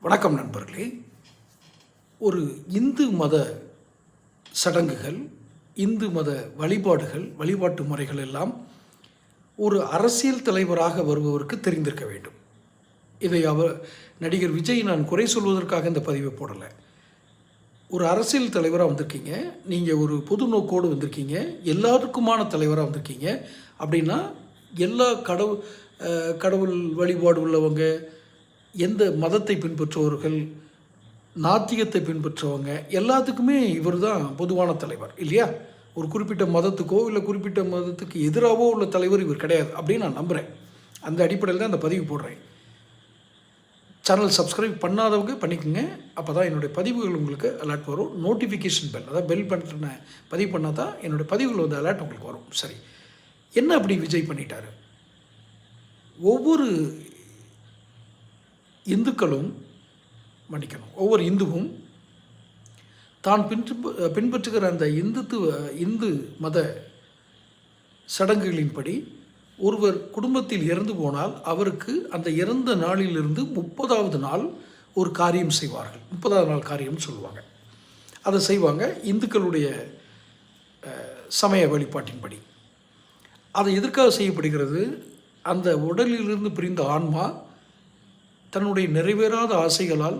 வணக்கம் நண்பர்களே. ஒரு இந்து மத சடங்குகள் இந்து மத வழிபாடுகள் வழிபாட்டு முறைகள் எல்லாம் ஒரு அரசியல் தலைவராக வருபவருக்கு தெரிந்திருக்க வேண்டும். இதை அவர் நடிகர் விஜய் நான் குறை சொல்வதற்காக இந்த பதிவை போடலை. ஒரு அரசியல் தலைவராக வந்திருக்கீங்க. நீங்கள் ஒரு பொது நோக்கோடு வந்திருக்கீங்க. எல்லாருக்குமான தலைவராக வந்திருக்கீங்க. அப்படின்னா எல்லா கடவுள் கடவுள் வழிபாடு உள்ளவங்க எந்த மதத்தை பின்பற்றுபவர்கள் நாத்திகத்தை பின்பற்றுவங்க எல்லாத்துக்குமே இவர் தான் பொதுவான தலைவர் இல்லையா? ஒரு குறிப்பிட்ட மதத்துக்கோ இல்லை குறிப்பிட்ட மதத்துக்கு எதிராகவோ உள்ள தலைவர் இவர் கிடையாது அப்படின்னு நான் நம்புகிறேன் அந்த அடிப்படையில் தான் அந்த பதிவு போடுறேன். சேனல் சப்ஸ்கிரைப் பண்ணாதவங்க பண்ணிக்கோங்க. அப்போ தான் என்னுடைய பதிவுகள் உங்களுக்கு அலர்ட் வரும். நோட்டிஃபிகேஷன் பெல் அதாவது பெல் பட்டனை பதிவு பண்ணால் தான் என்னுடைய பதிவுகள் வந்து அலர்ட் உங்களுக்கு வரும். சரி. என்ன அப்படி விஜய் பண்ணிட்டாரு? ஒவ்வொரு இந்துக்களும் மன்னிக்கணும். ஒவ்வொரு இந்துவும் தான் பின்பு பின்பற்றுகிற அந்த இந்துத்துவ இந்து மத சடங்குகளின்படி ஒருவர் குடும்பத்தில் இறந்து போனால் அவருக்கு அந்த இறந்த நாளிலிருந்து முப்பதாவது நாள் ஒரு காரியம் செய்வார்கள். முப்பதாவது நாள் காரியம்னு சொல்லுவாங்க. அதை செய்வாங்க இந்துக்களுடைய சமய வழிபாட்டின்படி. அதை எதற்காக செய்யப்படுகிறது? அந்த உடலிலிருந்து பிரிந்த ஆன்மா தன்னுடைய நிறைவேறாத ஆசைகளால்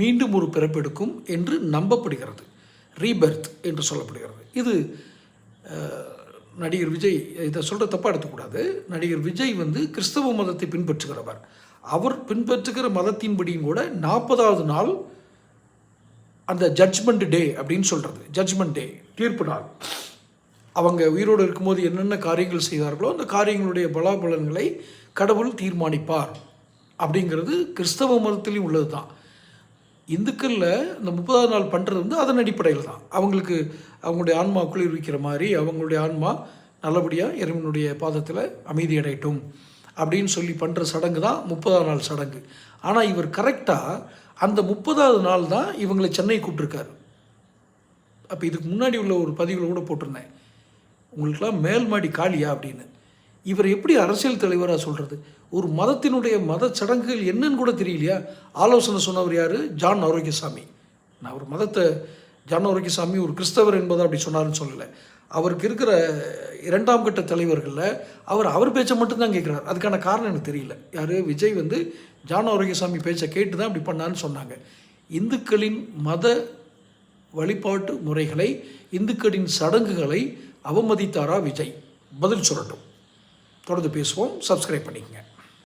மீண்டும் ஒரு பிறப்பெடுக்கும் என்று நம்பப்படுகிறது. ரீபர்த் என்று சொல்லப்படுகிறது. இது நடிகர் விஜய் இதை சொல்கிற தப்பாக எடுத்துக்கூடாது. நடிகர் விஜய் வந்து கிறிஸ்தவ மதத்தை பின்பற்றுகிறவர். அவர் பின்பற்றுகிற மதத்தின்படியும் கூட நாற்பதாவது நாள் அந்த ஜட்ஜ்மெண்ட் டே அப்படின்னு சொல்கிறது ஜட்ஜ்மெண்ட் டே தீர்ப்பு நாள். அவங்க உயிரோடு இருக்கும்போது என்னென்ன காரியங்கள் செய்தார்களோ அந்த காரியங்களுடைய பலாபலன்களை கடவுள் தீர்மானிப்பார். அப்படிங்கிறது கிறிஸ்தவ மதத்திலையும் உள்ளது தான் இந்துக்களில் இந்த முப்பதாவது நாள் பண்ணுறது வந்து அதன் அடிப்படையில் தான். அவங்களுக்கு அவங்களுடைய ஆன்மா குளிர்விக்கிற மாதிரி அவங்களுடைய ஆன்மா நல்லபடியாக இறைவனுடைய பாதத்தில் அமைதி அடையட்டும் அப்படின்னு சொல்லி பண்ணுற சடங்கு தான் முப்பதாவது நாள் சடங்கு. ஆனால் இவர் கரெக்டாக அந்த முப்பதாவது நாள் தான் இவங்களை சென்னை கூப்பிட்ருக்காரு அப்போ இதுக்கு முன்னாடி உள்ள ஒரு பதிவில் கூட போட்டிருந்தேன். உங்களுக்கெல்லாம் மேல் மாடி காலியா அப்படின்னு. இவர் எப்படி அரசியல் தலைவராக சொல்கிறது ஒரு மதத்தினுடைய மத சடங்குகள் என்னன்னு கூட தெரியலையா? ஆலோசனை சொன்னவர் யார்? ஜான் ஆரோக்கியசாமி. நான் ஒரு மதத்தை ஜான் ஆரோக்கியசாமி ஒரு கிறிஸ்தவர் என்பதை அப்படி சொன்னார்னு சொல்லலை. அவருக்கு இருக்கிற இரண்டாம் கட்ட தலைவர்களில் அவர் அவர் பேச்சை மட்டும்தான் கேட்குறாரு அதுக்கான காரணம் எனக்கு தெரியல. யார்? விஜய் வந்து ஜான் ஆரோக்கியசாமி பேச்சை கேட்டு தான் அப்படி பண்ணான்னு சொன்னாங்க. இந்துக்களின் மத வழிபாட்டு முறைகளை இந்துக்களின் சடங்குகளை அவமதித்தாரா விஜய்? பதில் சொல்லட்டும். தொடர்ந்து பேசுவோம். சப்ஸ்கிரைப் பண்ணிக்கங்க.